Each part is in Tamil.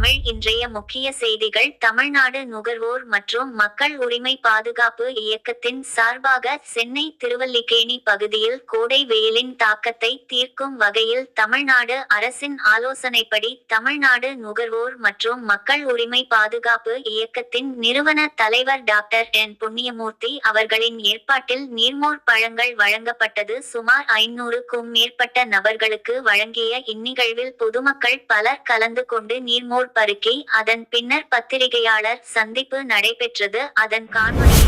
தமிழ் இன்றைய முக்கிய செய்திகள். தமிழ்நாடு நுகர்வோர் மற்றும் மக்கள் உரிமை பாதுகாப்பு இயக்கத்தின் சார்பாக சென்னை திருவல்லிக்கேணி பகுதியில் கோடை வெயிலின் தாக்கத்தை தீர்க்கும் வகையில் தமிழ்நாடு அரசின் ஆலோசனைப்படி தமிழ்நாடு நுகர்வோர் மற்றும் மக்கள் உரிமை பாதுகாப்பு இயக்கத்தின் நிறுவன தலைவர் டாக்டர் என் புண்ணியமூர்த்தி அவர்களின் ஏற்பாட்டில் நீர்மோர் பழங்கள் வழங்கப்பட்டது. சுமார் ஐநூறுக்கும் மேற்பட்ட நபர்களுக்கு வழங்கிய இந்நிகழ்வில் பொதுமக்கள் பலர் கலந்து கொண்டு நீர்மோர் பருக்கி அதன் பின்னர் பத்திரிகையாளர் சந்திப்பு நடைபெற்றது. அதன் காணொளி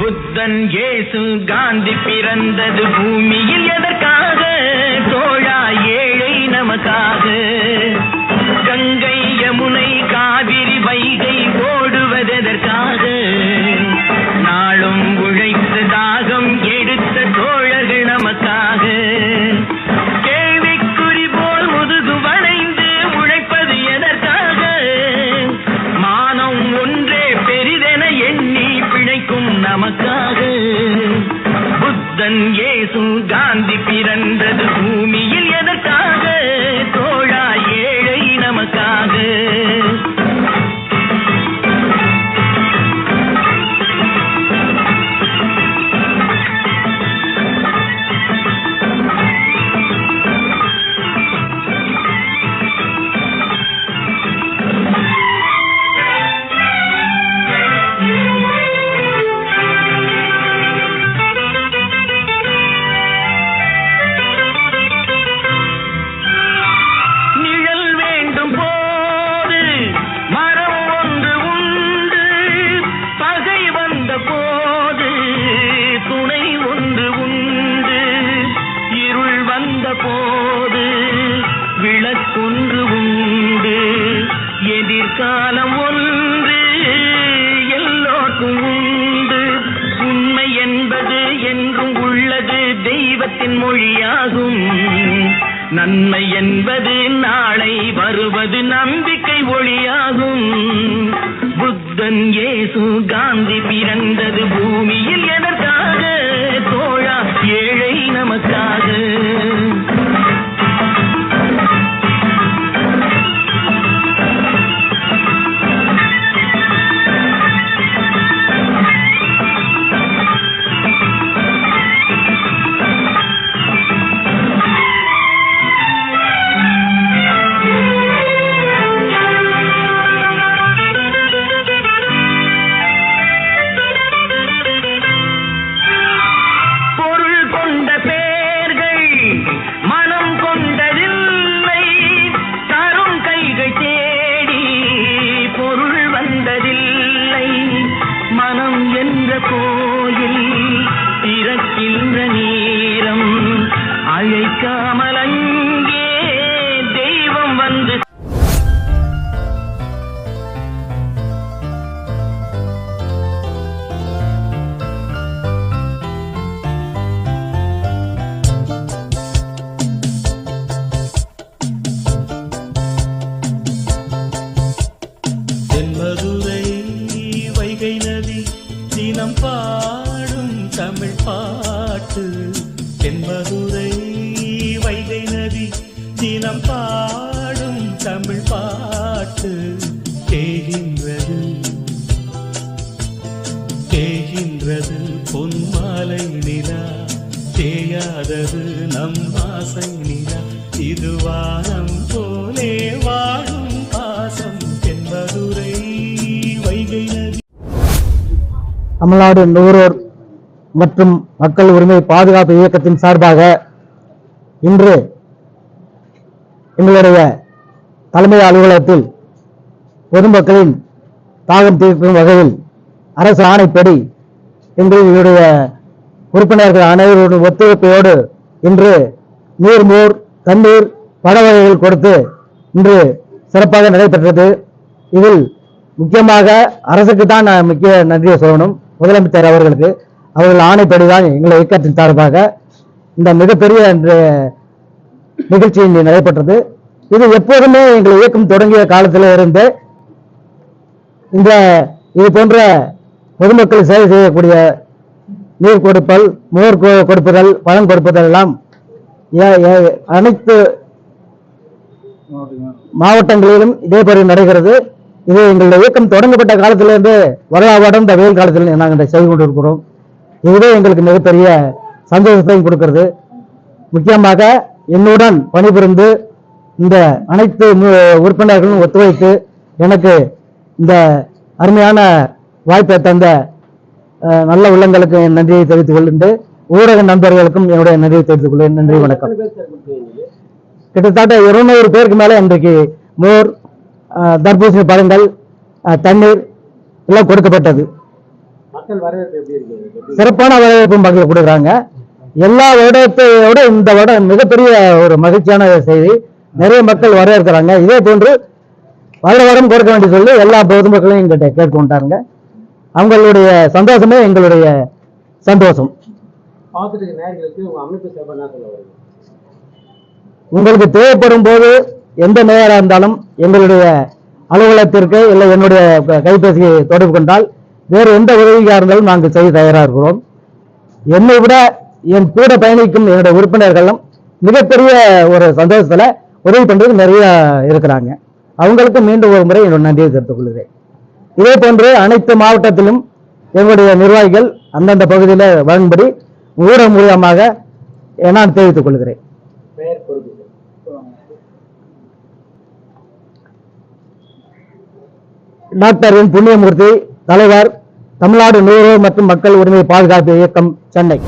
புத்தன் இயேசு காந்தி பிறந்தது பூமியில் எதற்காக? தோழா ஏழை நமக்காக. காந்தி மனம் ஒன்று எல்லோருக்கும் உண்டு. உண்மை என்பது என்றும் உள்ளது தெய்வத்தின் மொழியாகும். நன்மை என்பது நாளை வருவது நம்பிக்கை ஒளியாகும். புத்தன் ஏசு காந்தி பிறந்தது பூமியில் எதற்காக? தோழா ஏழை நமக்கு பாட்டு தேகின்றது தேகின்றது பொன்மாலை நிலா தேயாதது நம் ஆசை நிலா. இது வானம் போலே வாழும் பாசம் என்பதுரை வைகை நதி. தமிழ்நாடு நுகர்வோர் மற்றும் மக்கள் உரிமை பாதுகாப்பு இயக்கத்தின் சார்பாக இன்று எங்களுடைய தலைமை அலுவலகத்தில் பொதுமக்களின் தாகம் தீர்க்கும் வகையில் அரசு ஆணைப்படி எங்களுடைய உறுப்பினர்கள் அனைவருடைய ஒத்துழைப்பையோடு இன்று நீர்மோர் தண்ணீர் பழ வகைகள் கொடுத்து இன்று சிறப்பாக நடைபெற்றது. இதில் முக்கியமாக அரசுக்கு தான் நான் முக்கிய நன்றியை சொல்லணும். முதலமைச்சர் அவர்களுக்கு. அவர்கள் ஆணைப்படி தான் எங்களை இயக்கத்தின் சார்பாக இந்த மிகப்பெரிய நிகழ்ச்சி இன்று நடைபெற்றது. இது எப்போதுமே எங்கள் இயக்கம் தொடங்கிய காலத்தில் இருந்து இந்த இது போன்ற பொதுமக்கள் சேவை செய்யக்கூடிய நீர் கொடுப்பல் மோர் கொடுப்புதல் பழம் கொடுப்பதல் எல்லாம் அனைத்து மாவட்டங்களிலும் இதேபடி நடைகிறது இது எங்களுடைய இயக்கம் தொடங்கப்பட்ட காலத்திலிருந்து வரலாறு இந்த வெயில் காலத்தில் நாங்கள் செய்து கொண்டிருக்கிறோம். இதுவே எங்களுக்கு மிகப்பெரிய சந்தோஷத்தையும் கொடுக்கிறது. முக்கியமாக என்னுடன் பணிபுரிந்து இந்த அனைத்து உறுப்பினர்களும் ஒத்துழைத்து எனக்கு இந்த அருமையான வாய்ப்பை தந்த நல்ல உள்ளங்களுக்கு என் நன்றியை தெரிவித்துக் கொள்கின்ற ஊடக நண்பர்களுக்கும் என்னுடைய நன்றியை தெரிவித்துக் கொள்கிறேன். நன்றி வணக்கம். கிட்டத்தட்ட இருநூறு பேருக்கு மேல இன்றைக்கு மோர் தர்பூசணி பழங்கள் தண்ணீர் எல்லாம் கொடுக்கப்பட்டது. சிறப்பான வரவேற்பு மக்கள் கொடுக்குறாங்க. எல்லா வருடத்தையோட இந்த வருடம் மிகப்பெரிய ஒரு மகிழ்ச்சியான செய்தி. நிறைய மக்கள் வரவேற்கிறாங்க. இதே போன்று வருட வருடம் கொடுக்க வேண்டிய சொல்லி எல்லா பொதுமக்களையும் எங்கிட்ட கேட்டுக்கொண்டாருங்க அவங்களுடைய சந்தோஷமே எங்களுடைய சந்தோஷம். உங்களுக்கு தேவைப்படும் போது எந்த நேரம் இருந்தாலும் எங்களுடைய அலுவலகத்திற்கு இல்லை என்னுடைய கைபேசியை தொடர்பு கொண்டால் வேறு எந்த உதவியாக இருந்தாலும் நாங்கள் செய்ய தயாராக இருக்கிறோம். என்னை விட என் கூட பயணிக்கும் என்னுடைய உறுப்பினர்களும் மிகப்பெரிய ஒரு சந்தோஷத்துல உதவி பண்றது நிறைய இருக்கிறாங்க. அவங்களுக்கு மீண்டும் ஒரு முறை என்னோட நன்றியை தெரிவித்துக் கொள்கிறேன். இதே போன்று அனைத்து மாவட்டத்திலும் எங்களுடைய நிர்வாகிகள் அந்தந்த பகுதியில் வழங்கும்படி ஊடகம் மூலியமாக நான் தெரிவித்துக் கொள்கிறேன். டாக்டர் என் புண்ணியமூர்த்தி தலைவர் தமிழ்நாடு நுகர்வோர் மற்றும் மக்கள் உரிமை பாதுகாப்பு இயக்கம் சென்னை.